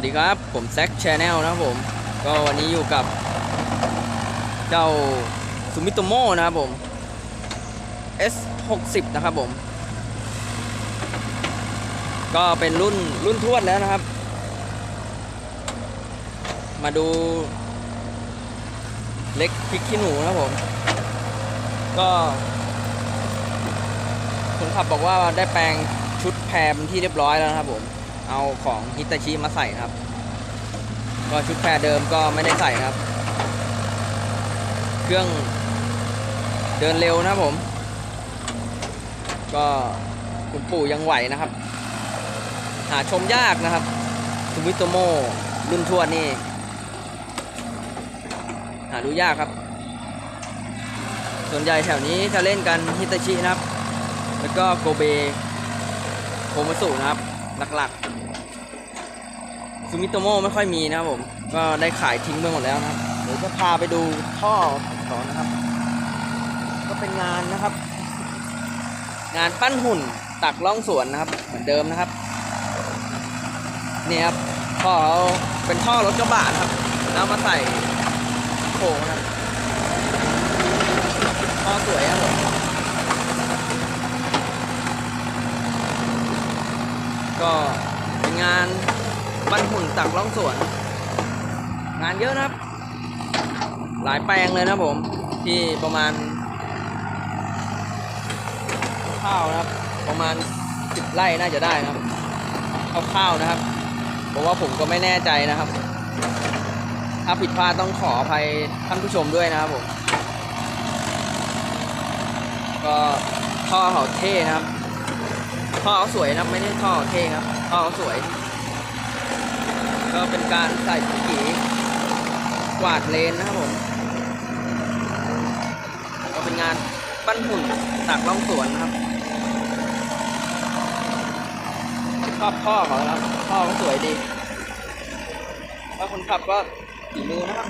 วัสดีครับ ผมแซคชาแนลนะครับผม ก็วันนี้อยู่กับ เจ้าซูมิโตโมนะครับผม S 6 0 นะครับผม ก็เป็นรุ่นรุ่นทวดแล้วนะครับ มาดูเล็กพริกขี้หนูนะครับผม ก็คนขับบอกว่าได้แปลงชุดแพรเป็นที่เรียบร้อยแล้วนะครับผม เอาของฮิตาชิมาใส่ครับ ก็ชุดแพรเดิมก็ไม่ได้ใส่ครับ เครื่องเดินเร็วนะผม ก็คุณปู่ยังไหวนะครับ หาชมยากนะครับซูมิโตโมรุ่นทวดนี่ หาดูยากครับ ส่วนใหญ่แถวนี้จะเล่นกันฮิตาชินะครับ แล้วก็โกเบโคมาสุนะครับ หลักๆซูมิโตโมไม่ค่อยมีนะครับผม ก็ได้ขายทิ้งไปหมดแล้วนะครับ เดี๋ยวจะพาไปดูท่อของเขานะครับ ก็เป็นงานนะครับ งานปั้นหุ่นตักล่องสวนนะครับ เหมือนเดิมนะครับเนี่ยครับท่อเขาเป็นท่อรถกระบะนะครับแล้วมาใส่โค้งนะครับท่อสวยครับผม ก็เป็นงานปั้นหุ่นตักล่องสวน งานเยอะนะครับ หลายแปลงเลยนะผม ที่ประมาณ ข้าวนะครับ ประมาณสิบไร่น่าจะได้นะครับข้าวๆนะครับ เพราะว่าผมก็ไม่แน่ใจนะครับ ถ้าผิดพลาดต้องขออภัยท่านผู้ชมด้วยนะครับผม ก็ท่อเขาเท่นะครับ ท่อเขาสวยนะครับไม่ได้ท่อเท่ครับท่อเขาสวย ก็เป็นการใส่ปุ๋ยกีกวาดเลนนะครับผมก็เป็นงานปั้นหุ่นตักล่องสวนนะครับชอบท่อเขาครับท่อเขาสวยดีแล้วคนขับก็ฝีมือนะครับ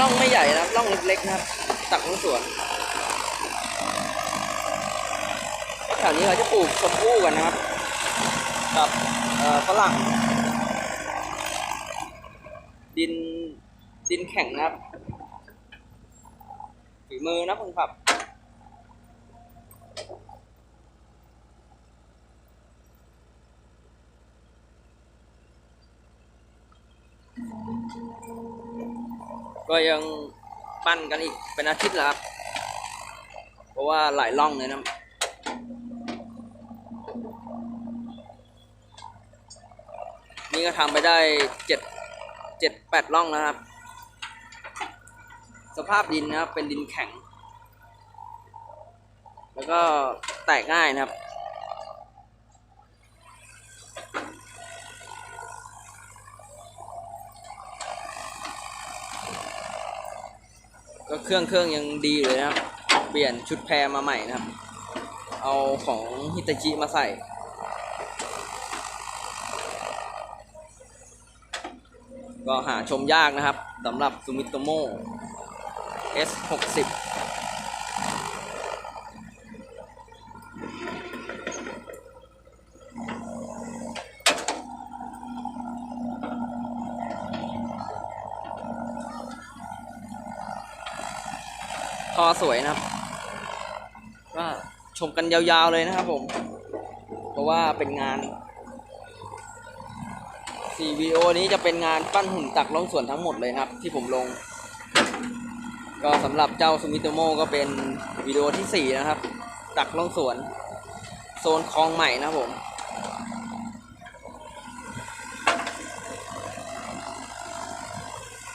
ล่องไม่ใหญ่นะครับล่องเล็กๆนะครับ ตักล่องสวนแถวนี้เขาจะปลูกชมพู่กันนะครับ กับฝรั่ง ดินดินแข็งนะครับฝีมือนะคนขับ ก็ยังปั้นกันอีกเป็นอาทิตย์แล้วครับ เพราะว่าหลายล่องเลยนะนี่ก็ทำไปได้เจ็ดเจ็ดแปดล่องแล้วครับ สภาพดินนะครับเป็นดินแข็ง แล้วก็แตกง่ายนะครับ ก็เครื่องเครื่องยังดีเลยนะครับ เปลี่ยนชุดแพรมาใหม่นะครับ เอาของฮิตาชิมาใส่ก็หาชมยากนะครับสำหรับซูมิโตโม S60 ตอสวยนะครับ ก็ชมกันยาวๆเลยนะครับผม เพราะว่าเป็นงาน CVO นี้จะเป็นงานปั้นหุ่นตักล่องส่วนทั้งหมดเลยครับ ที่ผมลง ก็สำหรับเจ้าซูมิโตโมก็เป็นวิดีโอที่ 4 นะครับ ตักล่องส่วน โซนคลองใหม่นะผม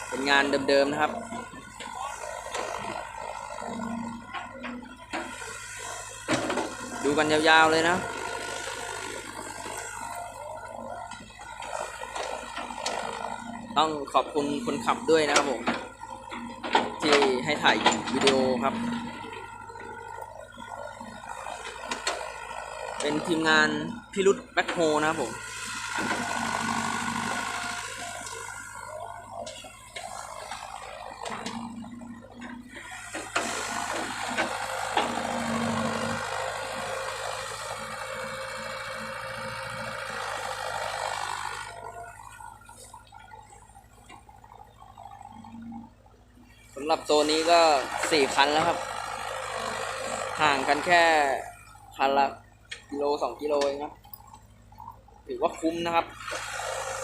เป็นงานเดิมๆนะครับ ดูกันยาวๆเลยนะต้องขอบคุณคนขับด้วยนะครับผม ที่ให้ถ่ายวิดีโอครับ เป็นทีมงานพิรุษแบ็คโฮนะครับผม หรับโซนนี้ก็สี่คันแล้วครับ ห่างกันแค่คันละกิโลสองกิโลเองครับถือว่าคุ้มนะครับ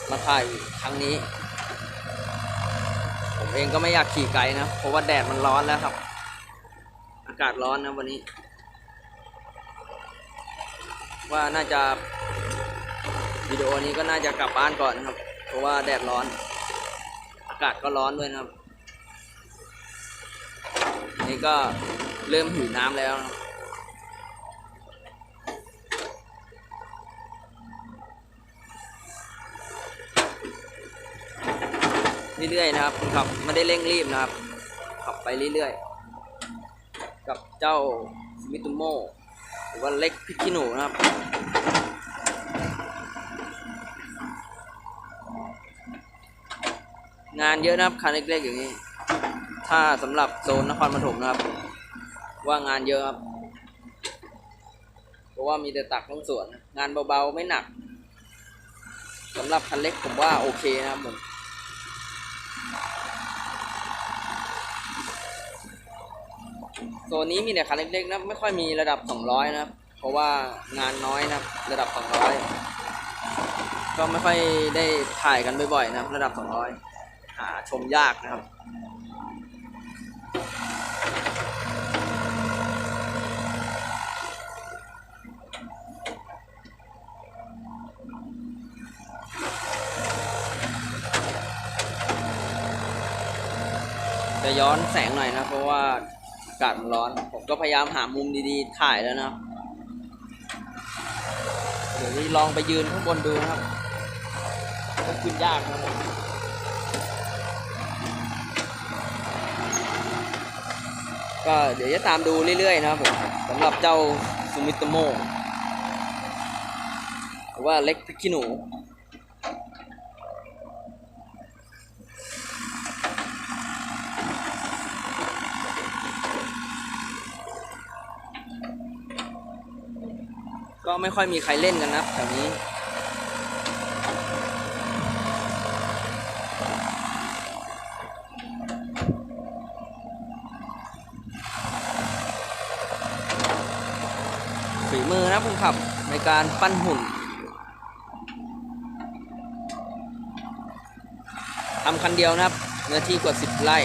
มาถ่ายครั้งนี้ ผมเองก็ไม่อยากขี่ไกลนะ เพราะว่าแดดมันร้อนแล้วครับ อากาศร้อนนะวันนี้ ว่าน่าจะวิดีโอนี้ก็น่าจะกลับบ้านก่อนนะครับ เพราะว่าแดดร้อน อากาศก็ร้อนด้วยนะครับ นี่ก็เริ่มหิวน้ำแล้วเรื่อยๆนะครับขับไม่ได้เร่งรีบนะครับ ขับไปเรื่อยๆ กับเจ้ามิตุโมหรือว่าเล็กพิกขี้หนูนะครับงานเยอะนะครับคันเล็กๆอย่างนี้ ถ้าสำหรับโซนนครปฐมนะครับ ว่างานเยอะครับเพราะว่ามีแต่ตักทั้งสวน งานเบาๆไม่หนักสำหรับคันเล็กผมว่าโอเคนะครับผมโซนนี้มีแต่คันเล็กๆนะไม่ค่อยมีระดับ 200 นะครับ เพราะว่างานน้อยนะรับระดับ 200 ก็ไม่ค่อยได้ถ่ายกันบ่อยๆนะครับระดับ 200 หาชมยากนะครับ จะย้อนแสงหน่อยนะ เพราะว่าอากาศมันร้อน ผมก็พยายามหามุมดีๆ ถ่ายแล้วนะเดี๋ยวนี้ลองไปยืนข้างบนดูนะครับก็ขึ้นยากนะครับผมก็เดี๋ยวจะตามดูเรื่อยๆนะครับผมสำหรับเจ้าซูมิโตโมหรือว่าเล็กพริกขี้หนู ก็ไม่ค่อยมีใครเล่นกันนะแถวนี้ ฝีมือนะคุณขับในการปั้นหุ่นทำคันเดียวนะครับ เนื้อที่กว่าสิบไร่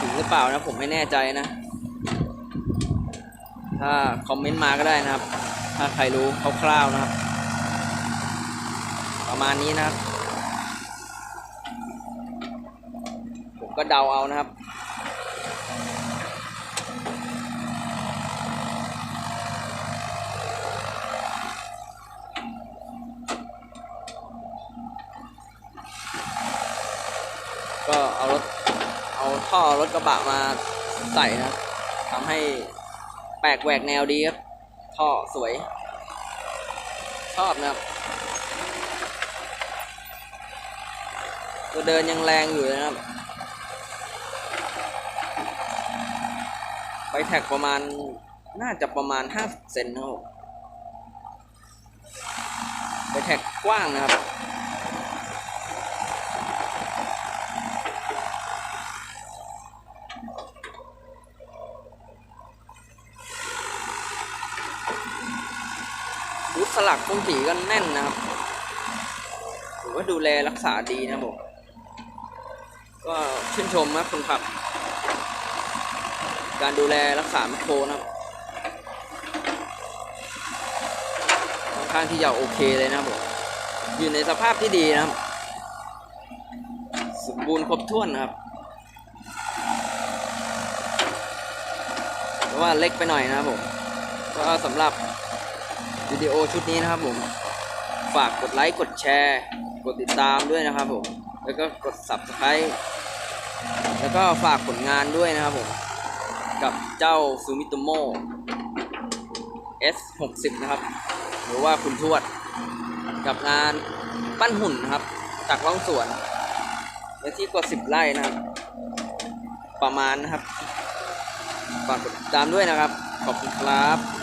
ถึงหรือเปล่านะผมไม่แน่ใจนะ ถ้าคอมเมนต์มาก็ได้นะครับ ถ้าใครรู้คร่าวๆนะครับ ประมาณนี้นะครับ ผมก็เดาเอานะครับก็เอารถ เอาท่อรถกระบะมาใส่นะทำให้ ปลกแหวกแนวดีครับท่อสวย ชอบนะครับ ตัวเดินยังแรงอยู่นะครับ ไปแท็กประมาณน่าจะประมาณ 50 เซนนะครับไปแท็กกว้างนะครับ รู ดสลักตรงผีก็แน่นนะครับถือว่าดูแลรักษาดีนะผมก็ชื่นชมนะคนขับ การดูแลรักษาแมคโครนะครับค่อนข้างที่จะโอเคเลยนะผมอยู่ในสภาพที่ดีนะครับ สมบูรณ์ครบถ้วนนะครับว่าเล็กไปหน่อยนะครับผมก็สำหรับ วิดีโอชุดนี้นะครับผม ฝากกดไลค์ กดแชร์ กดติดตามด้วยนะครับผม แล้วก็กด subscribe แล้วก็ฝากผลงานด้วยนะครับผม กับเจ้าซูมิโตโม S60 นะครับ หรือว่าคุณทวด กับงานปั้นหุ่นนะครับจากร่องสวนเนื้อที่กว่า10ไร่นะครับ ประมาณนะครับฝากกดติดตามด้วยนะครับ ขอบคุณครับ